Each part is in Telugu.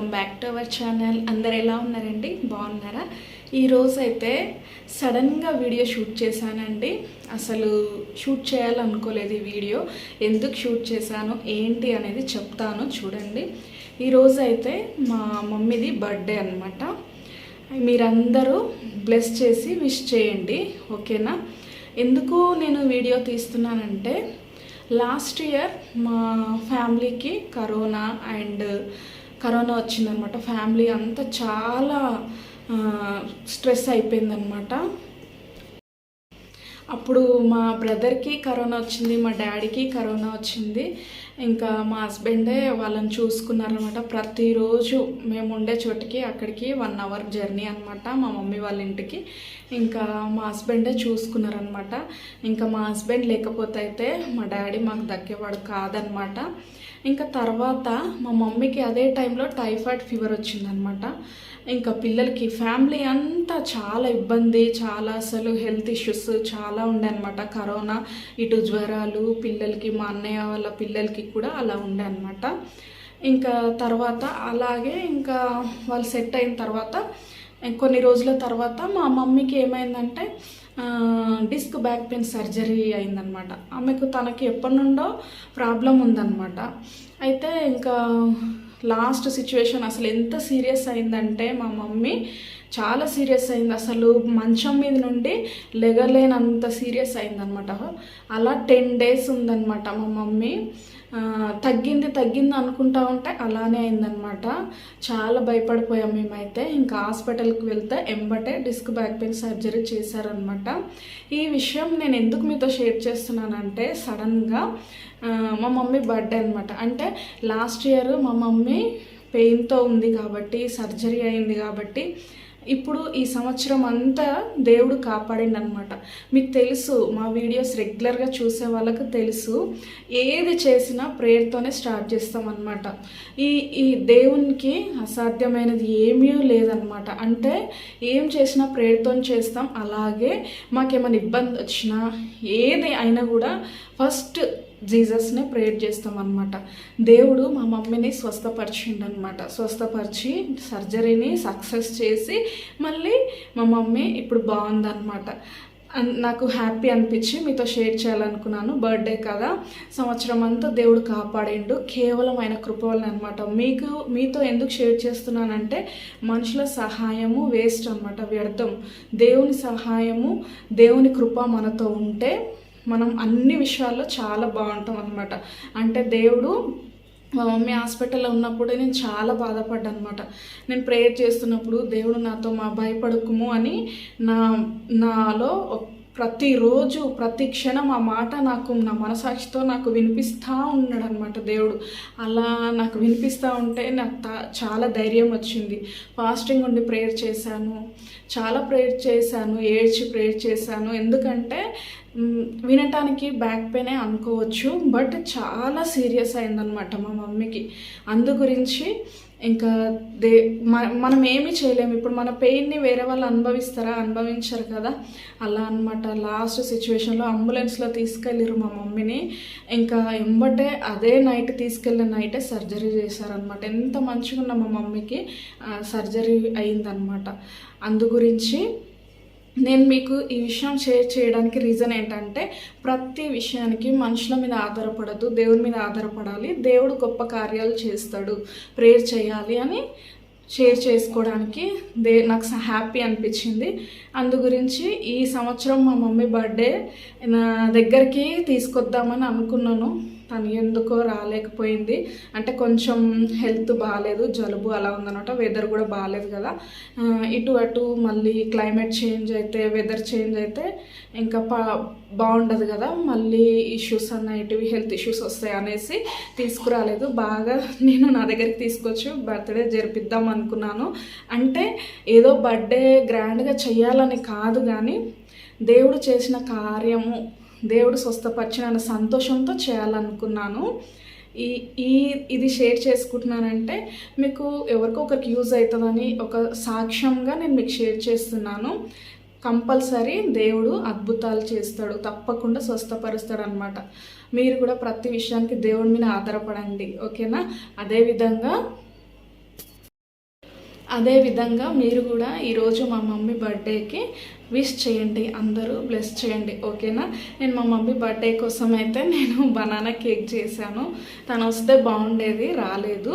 Welcome back to our channel. అందరు ఎలా ఉన్నారండి? బాగున్నారా? ఈరోజు అయితే సడన్గా వీడియో షూట్ చేశానండి. అసలు షూట్ చేయాలనుకోలేదు ఈ వీడియో. ఎందుకు షూట్ చేశాను? ఏంటి అనేది చెప్తాను చూడండి. ఈరోజు అయితే మా మమ్మీది బర్త్డే అనమాట మీరందరూ బ్లెస్ చేసి విష్ చేయండి. ఓకేనా? ఎందుకు నేను వీడియో తీస్తున్నానంటే లాస్ట్ ఇయర్ మా ఫ్యామిలీకి కరోనా అండ్ కరోనా వచ్చిందనమాట. ఫ్యామిలీ అంతా చాలా స్ట్రెస్ అయిపోయిందనమాట. అప్పుడు మా బ్రదర్కి కరోనా వచ్చింది మా డాడీకి కరోనా వచ్చింది. ఇంకా మా హస్బెండే వాళ్ళని చూసుకున్నారనమాట ప్రతిరోజు మేము ఉండే చోటికి అక్కడికి వన్ అవర్ జర్నీ అనమాట మా మమ్మీ వాళ్ళ ఇంటికి. ఇంకా మా హస్బెండే చూసుకున్నారనమాట ఇంకా మా హస్బెండ్ లేకపోతే అయితే మా డాడీ మాకు దక్కేవాడు కాదనమాట ఇంకా తర్వాత మా మమ్మీకి అదే టైంలో టైఫాయిడ్ ఫీవర్ వచ్చిందనమాట ఇంకా పిల్లలకి ఫ్యామిలీ అంతా చాలా ఇబ్బంది చాలా అసలు హెల్త్ ఇష్యూస్ చాలా ఉండే అనమాట కరోనా ఇటు జ్వరాలు పిల్లలకి మా అన్నయ్య వాళ్ళ పిల్లలకి కూడా అలా ఉండే అనమాట ఇంకా తర్వాత అలాగే ఇంకా వాళ్ళు సెట్ అయిన తర్వాత కొన్ని రోజుల తర్వాత మా మమ్మీకి ఏమైందంటే డిస్క్ బ్యాక్ పెయిన్ సర్జరీ అయిందనమాట ఆమెకు తనకి ఎప్పటి నుండో ప్రాబ్లం ఉందన్నమాట. అయితే ఇంకా లాస్ట్ సిచ్యువేషన్ అసలు ఎంత సీరియస్ అయిందంటే మా మమ్మీ చాలా సీరియస్ అయింది. అసలు మంచం మీద నుండి లెగలేనంత సీరియస్ అయిందనమాట అలా టెన్ డేస్ ఉందన్నమాట మా మమ్మీ. తగ్గింది తగ్గింది అనుకుంటా ఉంటే అలానే అయిందనమాట చాలా భయపడిపోయాం మేమైతే. ఇంకా హాస్పిటల్కి వెళ్తే ఎంబటే డిస్క్ బ్యాక్ పెయిన్ సర్జరీ చేశారనమాట ఈ విషయం నేను ఎందుకు మీతో షేర్ చేస్తున్నానంటే సడన్గా మా మమ్మీ బర్త్డే అనమాట అంటే లాస్ట్ ఇయర్ మా మమ్మీ పెయిన్తో ఉంది కాబట్టి సర్జరీ అయింది కాబట్టి ఇప్పుడు ఈ సంవత్సరం అంతా దేవుడు కాపాడింది అనమాట మీకు తెలుసు మా వీడియోస్ రెగ్యులర్గా చూసే వాళ్ళకు తెలుసు ఏది చేసినా ప్రేయర్తోనే స్టార్ట్ చేస్తాం ఈ ఈ దేవునికి అసాధ్యమైనది ఏమీ లేదనమాట. అంటే ఏం చేసినా ప్రేయర్తో చేస్తాం అలాగే మాకేమైనా ఇబ్బంది వచ్చినా ఏది అయినా కూడా ఫస్ట్ జీసస్ని ప్రేయర్ చేస్తాం అనమాట దేవుడు మా మమ్మీని స్వస్థపరిచిండు అనమాట స్వస్థపరిచి సర్జరీని సక్సెస్ చేసి మళ్ళీ మా మమ్మీ ఇప్పుడు బాగుందన్నమాట. నాకు హ్యాపీ అనిపించి మీతో షేర్ చేయాలనుకున్నాను. బర్త్డే కదా. సంవత్సరం అంతా దేవుడు కాపాడిండు. కేవలం ఆయన కృప వలన అనమాట మీకు మీతో ఎందుకు షేర్ చేస్తున్నానంటే మనుషుల సహాయము వేస్ట్ అనమాట వ్యర్థం. దేవుని సహాయము దేవుని కృప మనతో ఉంటే మనం అన్ని విషయాల్లో చాలా బాగుంటాం అనమాట అంటే దేవుడు మా మమ్మీ హాస్పిటల్లో ఉన్నప్పుడే నేను చాలా బాధపడ్డా అనమాట నేను ప్రేయర్ చేస్తున్నప్పుడు దేవుడు నాతో మా భయపడకుము అని నా నాలో ప్రతిరోజు ప్రతి క్షణం ఆ మాట నాకు నా మనసాక్షితో నాకు వినిపిస్తూ ఉన్నాడు అనమాట దేవుడు. అలా నాకు వినిపిస్తూ ఉంటే నాకు చాలా ధైర్యం వచ్చింది. ఫాస్టింగ్ ఉండి ప్రేయర్ చేశాను. చాలా ప్రేయర్ చేశాను ఏడ్చి ప్రేయర్ చేశాను. ఎందుకంటే వినటానికి బ్యాక్ పెయినే అనుకోవచ్చు బట్ చాలా సీరియస్ అయిందనమాట మా మమ్మీకి. అందు గురించి ఇంకా దే మనం ఏమీ చేయలేము. ఇప్పుడు మన పెయిన్ని వేరే వాళ్ళు అనుభవిస్తారా? అనుభవించరు కదా. అలా అనమాట లాస్ట్ సిచ్యువేషన్లో అంబులెన్స్లో తీసుకెళ్ళిరు మా మమ్మీని. ఇంకా ఎంబటే అదే నైట్ తీసుకెళ్ళిన నైటే సర్జరీ చేశారనమాట ఎంత మంచిగా ఉన్న మా మమ్మీకి సర్జరీ అయిందనమాట అందు గురించి నేను మీకు ఈ విషయం షేర్ చేయడానికి రీజన్ ఏంటంటే ప్రతి విషయానికి మనుషుల మీద ఆధారపడద్దు దేవుని మీద ఆధారపడాలి దేవుడు గొప్ప కార్యాలు చేస్తాడు ప్రేయర్ చేయాలి అని షేర్ చేసుకోవడానికి దే నాకు హ్యాపీ అనిపించింది. అందు గురించి ఈ సంవత్సరం మా మమ్మీ బర్త్డే నా దగ్గరికి తీసుకొద్దామని అనుకున్నాను. తను ఎందుకో రాలేకపోయింది. అంటే కొంచెం హెల్త్ బాగాలేదు జలుబు అలా ఉందనమాట వెదర్ కూడా బాగాలేదు కదా. ఇటు అటు మళ్ళీ క్లైమేట్ చేంజ్ అయితే వెదర్ చేంజ్ అయితే ఇంకా పా బాగుండదు కదా. మళ్ళీ ఇష్యూస్ అన్నటివి హెల్త్ ఇష్యూస్ వస్తాయి అనేసి తీసుకురాలేదు. బాగా నేను నా దగ్గరికి తీసుకొచ్చి బర్త్డే జరిపిద్దాం అనుకున్నాను. అంటే ఏదో బర్త్డే గ్రాండ్గా చేయాలని కాదు కానీ దేవుడు చేసిన కార్యము దేవుడు స్వస్థపరిచిన సంతోషంతో చేయాలనుకున్నాను. ఈ ఈ ఇది షేర్ చేసుకుంటున్నానంటే మీకు ఎవరికో ఒకరికి యూజ్ అవుతుందని ఒక సాక్ష్యంగా నేను మీకు షేర్ చేస్తున్నాను. కంపల్సరీ దేవుడు అద్భుతాలు చేస్తాడు తప్పకుండా స్వస్థపరుస్తాడు అనమాట మీరు కూడా ప్రతి విషయానికి దేవుడి మీద ఆధారపడండి ఓకేనా? అదేవిధంగా అదే విధంగా మీరు కూడా ఈరోజు మా మమ్మీ బర్త్డేకి విష్ చేయండి అందరూ బ్లెస్ చేయండి ఓకేనా? నేను మా మమ్మీ బర్త్డే కోసం అయితే నేను బనానా కేక్ చేశాను. తను వస్తే బాగుండేది రాలేదు.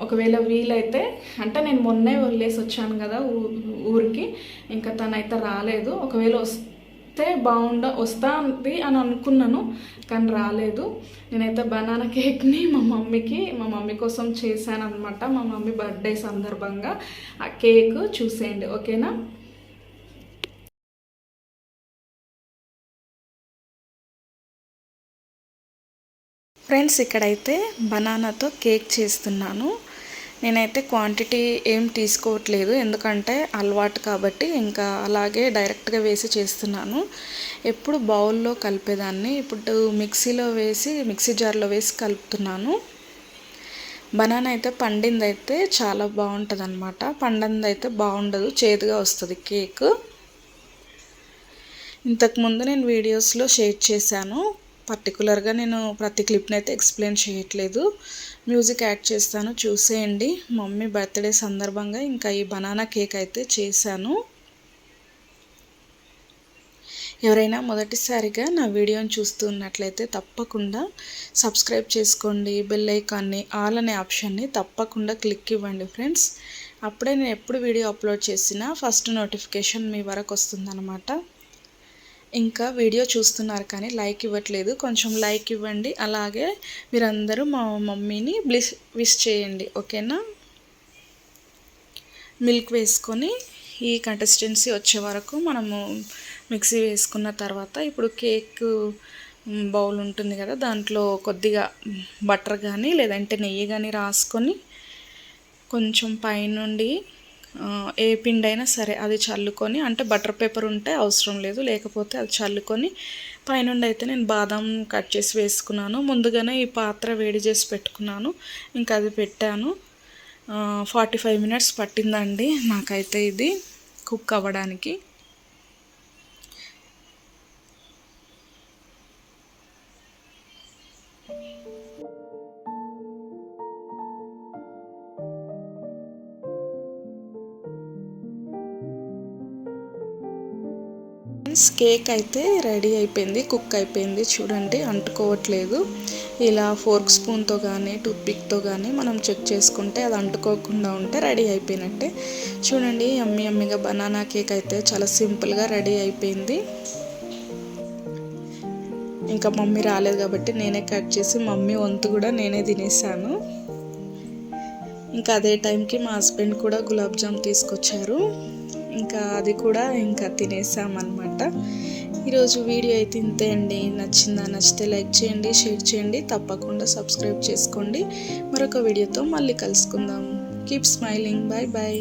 ఒకవేళ వీలైతే అంటే నేను మొన్నే వదిలేసి వచ్చాను కదా ఊ- ఊరికి ఇంకా తనైతే రాలేదు. ఒకవేళ వస్తే బాగుండ వస్తుంది అని అనుకున్నాను కానీ రాలేదు. నేనైతే బనానా కేక్ని మా మమ్మీకి మా మమ్మీ కోసం చేశాను అనమాట మా మమ్మీ బర్త్డే సందర్భంగా ఆ కేక్ చూసేయండి ఓకేనా? ఫ్రెండ్స్ ఇక్కడైతే బనానాతో కేక్ చేస్తున్నాను. నేనైతే క్వాంటిటీ ఏం తీసుకోవట్లేదు. ఎందుకంటే అలవాటు కాబట్టి ఇంకా అలాగే డైరెక్ట్గా వేసి చేస్తున్నాను. ఎప్పుడు బౌల్లో కలిపేదాన్ని. ఇప్పుడు మిక్సీలో వేసి మిక్సీ జార్లో వేసి కలుపుతున్నాను. బనానా అయితే పండింది అయితే చాలా బాగుంటుంది అనమాట పండింది అయితే బాగుండదు. చేదుగా వస్తుంది కేక్. ఇంతకుముందు నేను వీడియోస్లో షేర్ చేశాను. పర్టికులర్గా నేను ప్రతి క్లిప్ని అయితే ఎక్స్ప్లెయిన్ చేయట్లేదు. మ్యూజిక్ యాడ్ చేస్తాను చూసేయండి. మమ్మీ బర్త్డే సందర్భంగా ఇంకా ఈ బనానా కేక్ అయితే చేశాను. ఎవరైనా మొదటిసారిగా నా వీడియోని చూస్తున్నట్లయితే తప్పకుండా సబ్స్క్రైబ్ చేసుకోండి. బెల్ ఐకాన్ని ఆల్ అనే ఆప్షన్ని తప్పకుండా క్లిక్ ఇవ్వండి ఫ్రెండ్స్. అప్పుడే నేను ఎప్పుడు వీడియో అప్లోడ్ చేసినా ఫస్ట్ నోటిఫికేషన్ మీ వరకు వస్తుందన్నమాట. ఇంకా వీడియో చూస్తున్నారు కానీ లైక్ ఇవ్వట్లేదు. కొంచెం లైక్ ఇవ్వండి. అలాగే మీరందరూ మా మమ్మీని బ్లిస్ విష్ చేయండి. ఓకేనా? మిల్క్ వేసుకొని ఈ కంటెస్టెన్సీ వచ్చే వరకు మనము మిక్సీ వేసుకున్న తర్వాత ఇప్పుడు కేక్ బౌల్ ఉంటుంది కదా దాంట్లో కొద్దిగా బటర్ కానీ లేదంటే నెయ్యి కానీ రాసుకొని కొంచెం పైనుండి ఏ పిండి అయినా సరే అది చల్లుకొని అంటే బటర్ పేపర్ ఉంటే అవసరం లేదు లేకపోతే అది చల్లుకొని పైనుండి అయితే నేను బాదం కట్ చేసి వేసుకున్నాను. ముందుగానే ఈ పాత్ర వేడి చేసి పెట్టుకున్నాను. ఇంకా అది పెట్టాను. ఫార్టీ ఫైవ్ మినిట్స్ పట్టిందండి నాకైతే ఇది కుక్ అవ్వడానికి. ఫ్రెండ్స్ కేక్ అయితే రెడీ అయిపోయింది కుక్ అయిపోయింది. చూడండి అంటుకోవట్లేదు. ఇలా ఫోర్క్ స్పూన్తో కానీ టూత్పిక్తో కానీ మనం చెక్ చేసుకుంటే అది అంటుకోకుండా ఉంటే రెడీ అయిపోయినట్టే. చూడండి అమ్మి అమ్మిగా బనానా కేక్ అయితే చాలా సింపుల్గా రెడీ అయిపోయింది. ఇంకా మమ్మీ రాలేదు కాబట్టి నేనే కట్ చేసి మమ్మీ వంతు కూడా నేనే తినేసాను. ఇంకా అదే టైంకి మా హస్బెండ్ కూడా గులాబ్ జామ్ తీసుకొచ్చారు. ఇంకా అది కూడా ఇంకా తినేసామన్నమాట. ఈరోజు వీడియో అయితే ఇంతే అండి. నచ్చిందా నచ్చితే లైక్ చేయండి షేర్ చేయండి తప్పకుండా సబ్స్క్రైబ్ చేసుకోండి. మరొక వీడియోతో మళ్ళీ కలుసుకుందాం. Keep smiling bye bye